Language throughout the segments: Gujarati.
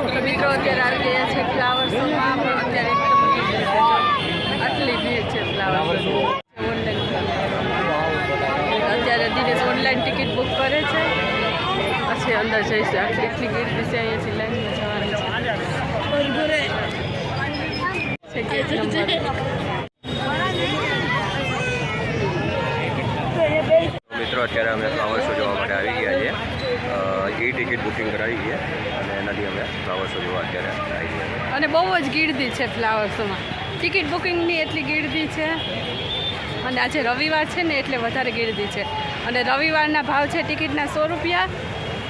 મિત્રો અત્યારે આવી ગયા છે ફ્લાવર શોમાં પણ અત્યારે એકદમ આટલી ભીડ છે ફ્લાવર ઓનલાઈન અત્યારે દિનેશ ઓનલાઈન ટિકિટ બુક કરે છે. પછી અંદર જઈશું. આટલી એટલી ભીડ છે અહીંયાથી લાઈનમાં જવાની છે. મિત્રો, અત્યારે અમે ફ્લાવર શો જોવા માટે આવી ગયા છીએ. ઈ ટિકિટ બુકિંગ કરાવી છે. શો જોવા અત્યારે અને બહુ જ ગીર્દી છે ફ્લાવર્સોમાં. ટિકિટ બુકિંગની એટલી ગીર્દી છે. અને આજે રવિવાર છે ને એટલે વધારે ગીર્દી છે. અને રવિવારના ભાવ છે ટિકિટના સો રૂપિયા.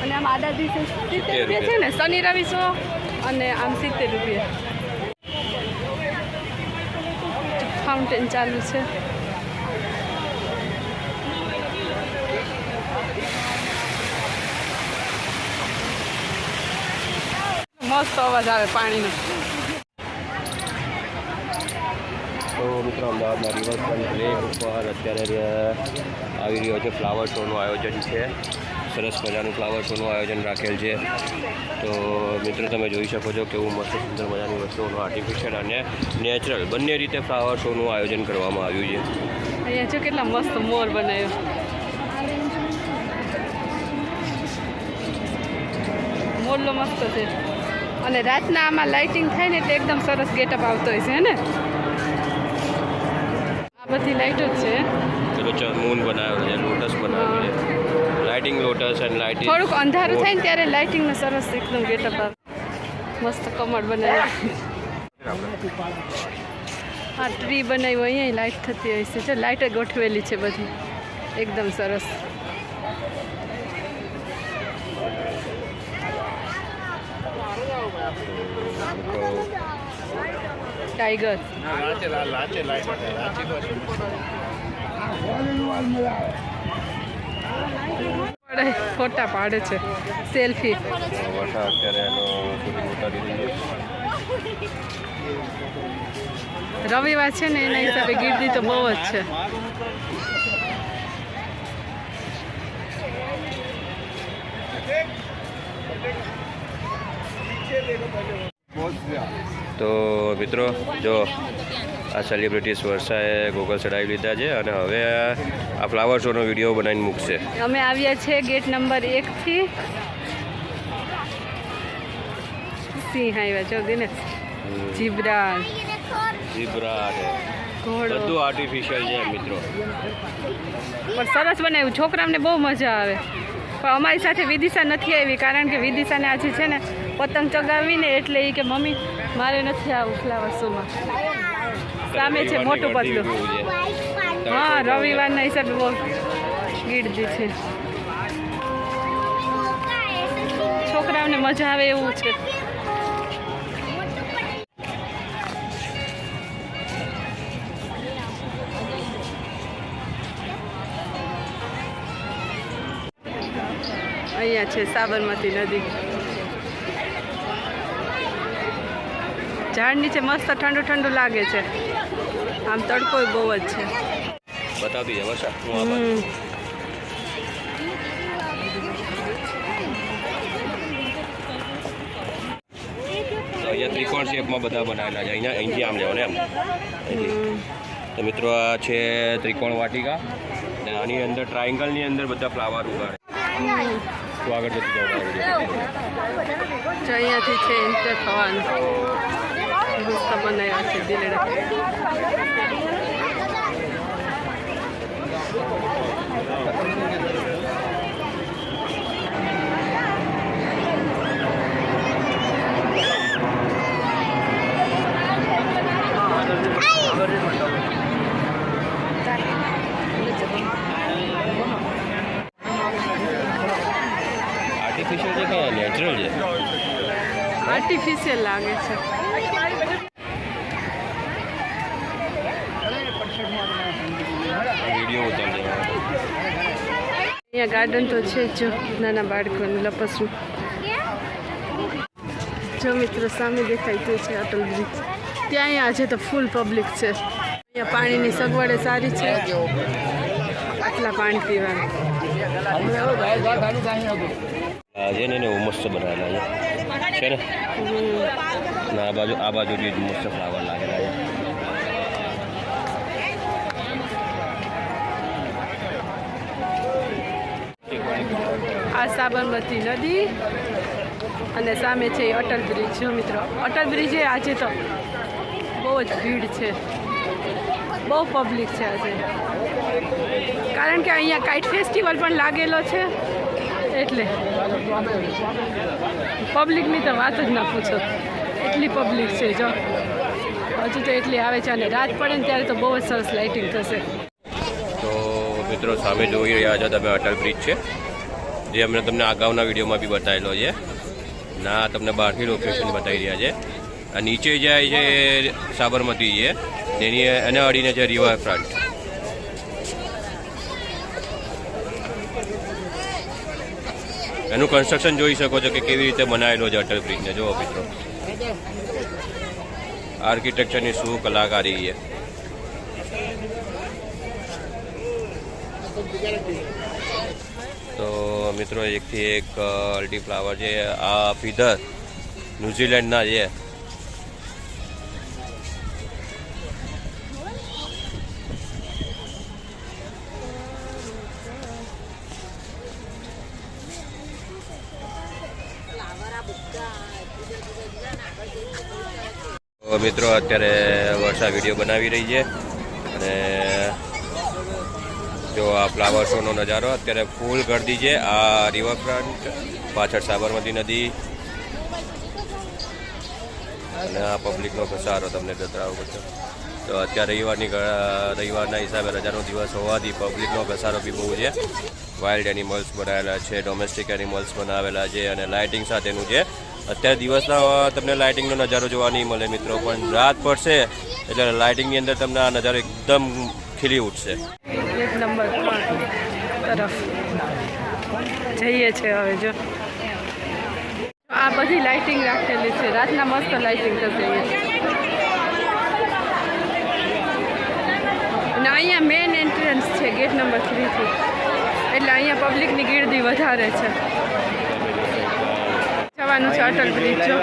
અને આમ આડા દિવસે સિત્તેર રૂપિયા છે ને શનિ રવિ સો અને આમ સિત્તેર રૂપિયા. ફાઉન્ટેન ચાલુ છે. મસ્ત અવાજ આવે પાણીનો. તો મિત્રો અમદાવાદના રિવરફ્રન્ટ લેક ઉપર અત્યારે આવી રહ્યો છે ફ્લાવર શોનું આયોજન છે. સરસ મજાનું ફ્લાવર શોનું આયોજન રાખેલ છે. તો મિત્રો તમે જોઈ શકો છો કેવું મસ્ત સુંદર મજાની વસ્તુઓનું આર્ટિફિશિયલ અને નેચરલ બંને રીતે ફ્લાવર શોનું આયોજન કરવામાં આવ્યું છે. અહીંયા જો કેટલા મસ્ત મોર બનાવ્યો. મોરલો મસ્ત છે. અને રાતના આમાં લાઇટિંગ થાય ને એટલે એકદમ સરસ ગેટઅપ આવતો હોય છે ને? આ બધી લાઇટો જ છે. પેલો મૂન બનાવ્યો છે લોટસ બનાવ્યું છે. લાઇટિંગ લોટસ એન્ડ લાઇટિંગ થોડુંક અંધારું થાય ને ત્યારે લાઇટિંગનો સરસ એકદમ ગેટઅપ આવે. મસ્ત કમળ બનાવ્યું. હા ટ્રી બનાવ્યું અહીંયા લાઇટ થતી હોય છે. જો લાઇટ ગોઠવેલી છે બધી. એકદમ સરસ. ટાઈગર ફોટા પાડે છે. સેલ્ફી રવિવાર છે ને, એના હિસાબે ગીર્દી તો બહુ જ છે. તો મિત્રો જો આ સેલિબ્રિટીઝ વર્ષાએ ગોગલ ચડાવી લીધા છે અને હવે આ ફ્લાવર શોનો વીડિયો બનાવીને મૂકશે. અમે આવ્યા છે ગેટ નંબર એકથી સિંહ આવ્યા છો દિનેશ જીબ્રા. ઝીબ્રા ને ઘોડો. બધું આર્ટિફિશિયલ છે મિત્રો. પણ સરસ બનાવ્યું. છોકરાઓને બહુ મજા આવે. પણ અમારી સાથે વિદિશા નથી આવી કારણ કે વિદિશાને આજે છે ને પતંગ ચગાવીને એટલે એ કે, મમ્મી, મારે નથી આવું ફ્લાવર શોમાં સામે છે મોટું પતલું. હા, રવિવારના હિસાબે બહુ ગીર્દી છે. છોકરાઓને મજા આવે એવું છે. અહીંયા છે સાબરમતી નદી. ઝાડ નીચે મસ્ત ઠંડુ ઠંડુ લાગે છે. આમ તડકો બહુ જ છે. બતાવતી અહીંયા ત્રિકોણ શેપમાં બધા બનાવેલા છે. અહીંયા અહીંથી આમ લેવાનું એમ. તો મિત્રો આ છે ત્રિકોણ વાટિકા. અને આની અંદર ટ્રાયંગલની અંદર બધા ફ્લાવર ઉગાડે. તું આગળ જતી આગળ અહીંયાથી છે એન્ટર થવાનું. મસ્ત બનાવ્યા છે દિલડા. આર્ટિફિશિયલ છે કે નેચરલ છે આર્ટિફિશિયલ લાગે છે. અહીંયા ગાર્ડન તો છે જ નાના બાળકોનું લપસવું. જો મિત્રો સામે દેખાય છે અટલ બ્રિજ. ત્યાં અહીંયા આજે તો ફૂલ પબ્લિક છે. અહીંયા પાણીની સગવડે સારી છે. આટલા પાણી પીવાનું. છે ને એવું મસ્ત બનાવેલા છે. છે ને? ના આ બાજુ આ બાજુ બી મસ્ત ફ્લાવર લાગેલા છે. આ સાબરમતી નદી અને સામે છે અટલ બ્રિજ જો મિત્રો. અટલ બ્રિજે આજે તો બહુ જ ભીડ છે. બહુ પબ્લિક છે આજે. કારણ કે અહીંયા કાઇટ ફેસ્ટિવલ પણ લાગેલો છે. એટલે પબ્લિકની તો વાત જ ના પૂછો. એટલી પબ્લિક છે, જો. હજુ તો એટલી આવે છે અને રાત પડે ને ત્યારે તો બહુ જ સરસ લાઇટિંગ થશે. તો મિત્રો સામે જોઈ રહ્યા છો તમે અટલ બ્રિજ છે, જે અમને તમને અગાઉના વિડીયોમાં બી બતાવેલો છે. ના, તમને બહારથી લોકેશન બતાવી રહ્યા છે. આ નીચે જાય છે સાબરમતી છે. તેની એને અડીને છે રિવર એનું કન્સ્ટ્રક્શન જોઈ શકો છો કે કેવી રીતે બનાવેલો છે અટલ બ્રિજને જુઓ મિત્રો. આર્કિટેક્ચરની શું કલાકારી છે. તો મિત્રો, એકથી એક અલ્ટી ફ્લાવર છે. આ ફીધર ન્યુઝીલેન્ડના છે. મિત્રો, અત્યારે વર્ષા વીડિયો બનાવી રહી છે. અને જો આ ફ્લાવર શોનો નજારો, અત્યારે ફૂલ ગરદી છે. આ રિવરફ્રન્ટ પાછળ સાબરમતી નદી. અને આ પબ્લિકનો ઘસારો તમને બતાવો પડશે તો અત્યારે રવિવારની રવિવારના હિસાબે રજાનો દિવસ હોવાથી પબ્લિકનો ઘસારો બી બહુ છે. વાઇલ્ડ એનિમલ્સ બનાવેલા છે ડોમેસ્ટિક એનિમલ્સ બનાવેલા છે અને લાઇટિંગ સાથેનું છે. અત્યારે દિવસના તમને લાઇટિંગનો નજારો જોવા નહીં મળે મિત્રો, પણ રાત પડશે એટલે લાઇટિંગની અંદર તમને આ નજારો એકદમ ખીલી ઉઠશે. તરફ. જઈએ છે હવે, જો. આ બધી લાઇટિંગ રાખેલી છે. રાતના મસ્ત લાઇટિંગ થશે અને અહીંયા મેઇન એન્ટ્રન્સ છે ગેટ નંબર થ્રીથી એટલે અહીંયા પબ્લિકની ગીર્દી વધારે છે. જવાનું છે અટલ બ્રિજ જો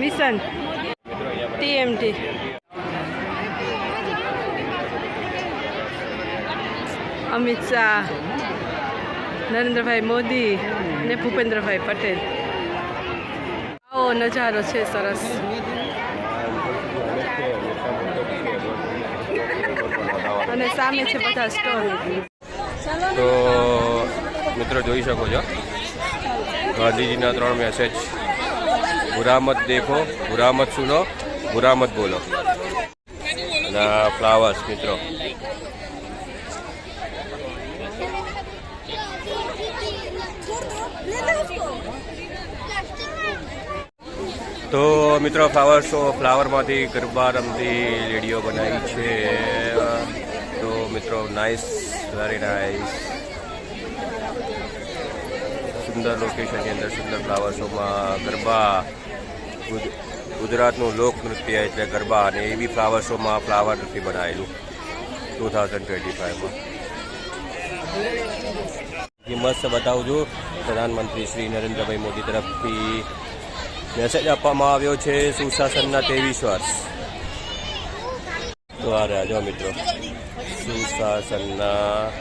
મિશન. ટીએમટી અમિત શાહ, નરેન્દ્રભાઈ મોદી ને ભૂપેન્દ્રભાઈ પટેલ. આવો નજારો છે સરસ. અને સામે છે બધા સ્ટોલ તો મિત્રો જોઈ શકો છો. ગાંધીજીના ત્રણ મેસેજ બુરા મત દેખો બુરા મત સુનો બુરા મત બોલો. અને ફ્લાવર્સ મિત્રો. તો મિત્રો ફ્લાવર શો ફ્લાવરમાંથી ગરબા રમતી લેડીઓ બનાવી છે. મિત્રો નાઇસ વેરી નાઇસ સુંદર લોકેશનની અંદર સુંદર ફ્લાવર શોમાં ગરબા, ગુજ- ગુજરાતનું લોકનૃત્ય એટલે ગરબા અને એવી ફ્લાવર શોમાં ફ્લાવરથી બનાવેલું ટુ થાઉઝન્ડ ટ્વેન્ટી ફાઇવમાં મસ્ત બતાવું છું. પ્રધાનમંત્રી શ્રી નરેન્દ્રભાઈ મોદી તરફથી મેસેજ આપવામાં આવ્યો છે, સુશાસનના ત્રેવીસ વર્ષ. તો આ રહ્યા જો મિત્રો, સુશાસનના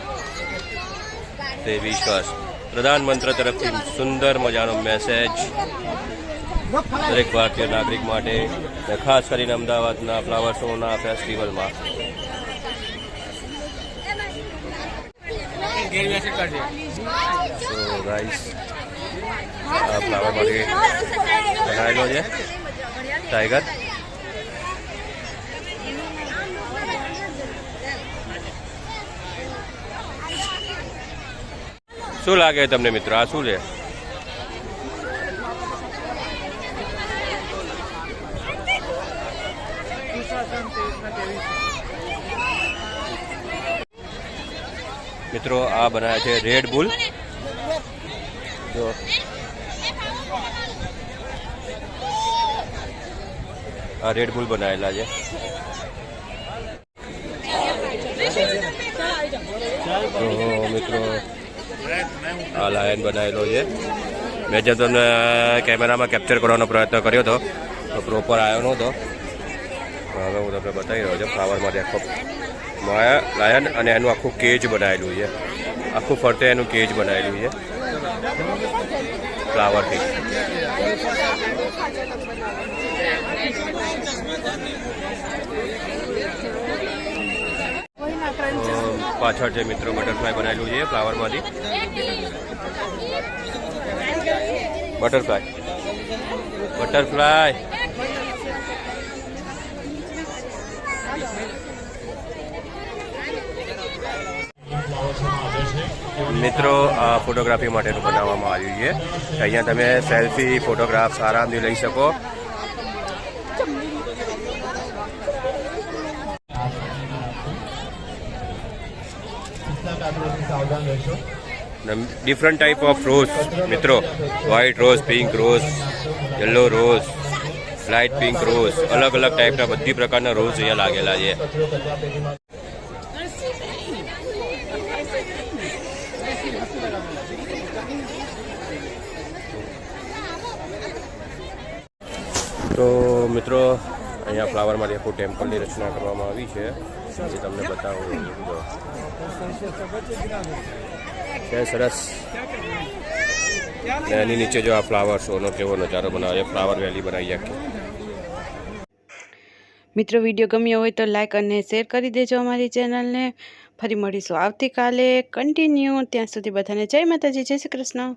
તે વિશ્વાસ. પ્રધાનમંત્રી તરફથી સુંદર મજાનો મેસેજ દરેક ભારતીય નાગરિક માટે ખાસ કરીને અમદાવાદના ફ્લાવર શોના ફેસ્ટિવલમાં ગાઈસ આ ફ્લાવર માટે બનાવેલો છે. ટાઈગર શું લાગે તમને મિત્રો? આ શું છે? મિત્રો, આ બનાવ્યા છે રેડ બુલ જો. આ રેડ બુલ બનાવેલા છે. તો મિત્રો આ લાયન બનાવેલો છે. મેં જે તમને કેમેરામાં કેપ્ચર કરવાનો પ્રયત્ન કર્યો હતો તો પ્રોપર આવ્યો નહોતો. હવે હું તમને બતાવી રહ્યો છું ફ્લાવરમાં આખો લાયન અને એનું આખું કેજ બનાવેલું છે. આખું ફરતે એનું કેજ બનાવેલું છે. ફ્લાવરથી અ, પાછળ જે મિત્રો બટરફ્લાય બનાવેલું છે ફ્લાવરમાંથી. બટરફ્લાય. બટરફ્લાય. મિત્રો, આ ફોટોગ્રાફી માટેનું બનાવવામાં આવ્યું છે. અહીંયા તમે સેલ્ફી ફોટોગ્રાફ્સ આરામથી લઈ શકો. ડિફરન્ટ ટાઈપ ઓફ રોઝ મિત્રો white rose pink rose yellow rose light pink rose અલગ અલગ ટાઈપના બધી પ્રકારના રોઝ અહીંયા લાગેલા છે તો મિત્રો અહીંયા ફ્લાવરમાં આખું ટેમ્પલની રચના કરવામાં આવી છે. જે તમને બતાવું. સરસ. ને એની નીચે જો આ ફ્લાવર શોનો કેવો નજારો બનાવે છે ફ્લાવર વેલી બનાવી આખી. મિત્રો વીડિયો ગમ્યો હોય તો લાઈક અને શેર કરી દેજો અમારી ચેનલને ફરી મળીશું આવતીકાલે. કન્ટિન્યુ ત્યાં સુધી બધાને જય માતાજી, જય શ્રી કૃષ્ણ.